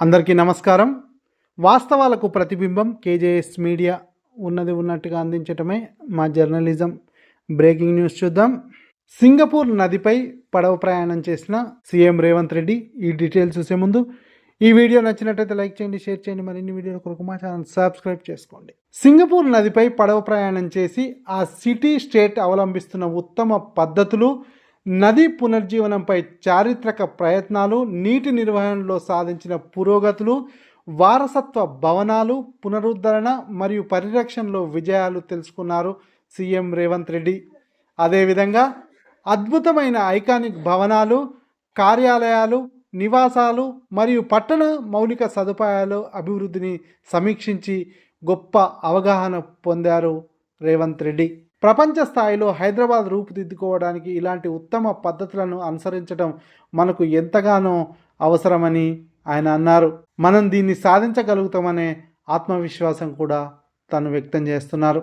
అందరికీ నమస్కారం. వాస్తవాలకు ప్రతిబింబం కేజేఎస్ మీడియా ఉన్నది ఉన్నట్టుగా అందించటమే మా జర్నలిజం. బ్రేకింగ్ న్యూస్ చూద్దాం. సింగపూర్ నదిపై పడవ ప్రయాణం చేసిన సీఎం రేవంత్ రెడ్డి ఈ డీటెయిల్స్ చూసే ముందు ఈ వీడియో నచ్చినట్టయితే లైక్ చేయండి షేర్ చేయండి మరిన్ని వీడియోల కొరకు మా ఛానల్ సబ్స్క్రైబ్ చేసుకోండి. సింగపూర్ నదిపై పడవ ప్రయాణం చేసి ఆ సిటీ స్టేట్ అవలంబిస్తున్న ఉత్తమ పద్ధతులు నది పునర్జీవనంపై చారిత్రక ప్రయత్నాలు నీటి నిర్వహణలో సాధించిన పురోగతులు వారసత్వ భవనాలు పునరుద్ధరణ మరియు పరిరక్షణలో విజయాలు తెలుసుకున్నారు సీఎం రేవంత్ రెడ్డి. అదేవిధంగా అద్భుతమైన ఐకానిక్ భవనాలు కార్యాలయాలు నివాసాలు మరియు పట్టణ మౌలిక సదుపాయాలు అభివృద్ధిని సమీక్షించి గొప్ప అవగాహన పొందారు రేవంత్ రెడ్డి. ప్రపంచ స్థాయిలో హైదరాబాద్ రూపుదిద్దుకోవడానికి ఇలాంటి ఉత్తమ పద్ధతులను అనుసరించడం మనకు ఎంతగానో అవసరమని ఆయన అన్నారు. మనం దీన్ని సాధించగలుగుతామనే ఆత్మవిశ్వాసం కూడా తను వ్యక్తం చేస్తున్నారు.